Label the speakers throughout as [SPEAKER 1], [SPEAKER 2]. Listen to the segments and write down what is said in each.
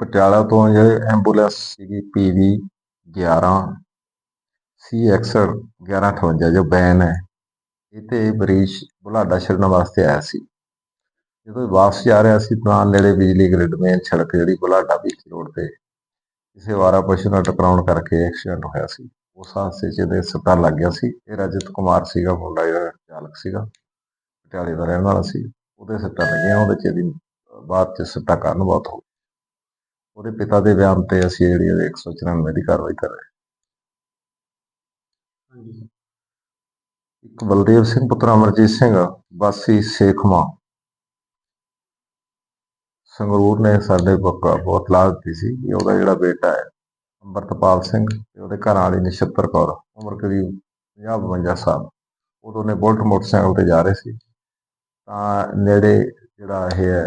[SPEAKER 1] ਪਟਿਆਲਾ ਤੋਂ ਜਿਹੜੇ ਐਂਬੂਲੈਂਸ ਸੀਗੀ ਪੀਵੀ 11 ਸੀਐਕਸ 1158 ਜੋ ਬੈਨ ਹੈ। ਇਹ ਤੇ ਬਰੀਸ਼ ਬੁਲਾਡਾ ਛੱਡਣ ਵਾਸਤੇ ਆਇਆ ਸੀ। ਜਦੋਂ ਇਹ ਵਾਪਸ ਜਾ ਰਿਹਾ ਸੀ, ਤਾਂ ਨੇੜੇ ਬਿਜਲੀ ਗ੍ਰਿਡ ਮੇਨ ਸੜਕ ਜਿਹੜੀ ਬੁਲਾਡਾ ਬੀਚ ਰੋਡ ਤੇ ਕਿਸੇ ਵਾਰਾ ਪਸ਼ੂ ਨਾਲ ਟਕਰਾਉਣ ਕਰਕੇ ਐਕਸੀਡੈਂਟ ਹੋਇਆ ਸੀ। ਉਸ ਹਾਦਸੇ 'ਚ ਇਹਦੇ ਸੱਟਾਂ ਲੱਗ ਗਿਆ ਸੀ। ਇਹ ਰਜਤ ਕੁਮਾਰ ਸੀਗਾ, ਮੁੰਡਾ ਜਿਹੜਾ ਚਾਲਕ ਸੀਗਾ, ਪਟਿਆਲੇ ਦਾ ਰਹਿਣ ਵਾਲਾ ਸੀ। ਉਹਦੇ ਸੱਟਾਂ ਲੱਗੀਆਂ, ਉਹਦੇ 'ਚ ਇਹਦੀ ਬਾਅਦ 'ਚ ਸੱਟਾਂ ਕਾਰਨ ਬਹੁਤ ਹੋ ਗਈ। ਉਹਦੇ ਪਿਤਾ ਦੇ ਬਿਆਨ ਤੇ ਅਸੀਂ ਜਿਹੜੀ ਇਹਦੇ 194 ਦੀ ਕਾਰਵਾਈ ਕਰ ਰਹੇ
[SPEAKER 2] ਹਾਂਜੀ।
[SPEAKER 1] ਇੱਕ ਬਲਦੇਵ ਸਿੰਘ ਪੁੱਤਰ ਅਮਰਜੀਤ ਸਿੰਘ ਵਾਸੀ ਸੇਖਮਾ ਸੰਗਰੂਰ ਨੇ ਸਾਡੇ ਕੋਲ ਬਹੁਤ ਲਾਜ ਦਿੱਤੀ ਸੀ ਕਿ ਉਹਦਾ ਜਿਹੜਾ ਬੇਟਾ ਹੈ ਅੰਮ੍ਰਿਤਪਾਲ ਸਿੰਘ ਤੇ ਉਹਦੇ ਘਰ ਵਾਲੀ ਨਛੱਤਰ ਕੌਰ ਉਮਰ ਕਰੀਬ 50 52 ਸਾਲ। ਉਦੋਂ ਨੇ ਬੁਲਟ ਮੋਟਰਸਾਈਕਲ ਤੇ ਜਾ ਰਹੇ ਸੀ। ਤਾਂ ਨੇੜੇ ਜਿਹੜਾ ਇਹ ਹੈ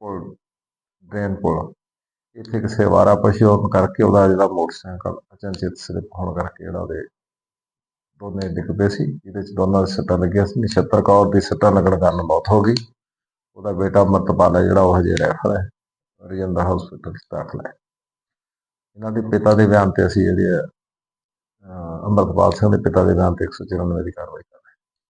[SPEAKER 1] ਪੁਲ ਡਰੇਨ ਪੁਲ। ਇੱਥੇ ਕਿਸੇ ਵਾਰਾ ਪਸ਼ੂ ਆਉਣ ਕਰਕੇ ਉਹਦਾ ਜਿਹੜਾ ਮੋਟਰਸਾਈਕਲ ਅਚਨਚੇਤ ਸਲਿੱਪ ਹੋਣ ਕਰਕੇ ਜਿਹੜਾ ਉਹਦੇ ਦੋਨੇ ਡਿੱਗਦੇ ਸੀ ਜਿਹਦੇ ਚ ਦੋਨਾਂ ਦੇ ਸੱਟਾਂ ਲੱਗੀਆਂ ਸੀ ਨਛੱਤਰ ਕੌਰ ਦੀ ਸੱਟਾਂ ਲੱਗਣ ਕਾਰਨ ਮੌਤ ਹੋ ਗਈ। ਉਹਦਾ ਬੇਟਾ ਅੰਮ੍ਰਿਤਪਾਲ ਹੈ ਜਿਹੜਾ ਉਹ ਹਜੇ ਰੈਫਰ ਹੈ ਰਜਿੰਦਰ ਹਸਪੀਟਲ ਚ ਦਾਖਲ ਹੈ। ਇਹਨਾਂ ਦੇ ਪਿਤਾ ਦੇ ਬਿਆਨ ਤੇ ਅਸੀਂ ਜਿਹੜੇ ਆ, ਅੰਮ੍ਰਿਤਪਾਲ ਸਿੰਘ ਦੇ ਪਿਤਾ ਦੇ ਬਿਆਨ ਤੇ 194 ਦੀ ਕਾਰਵਾਈ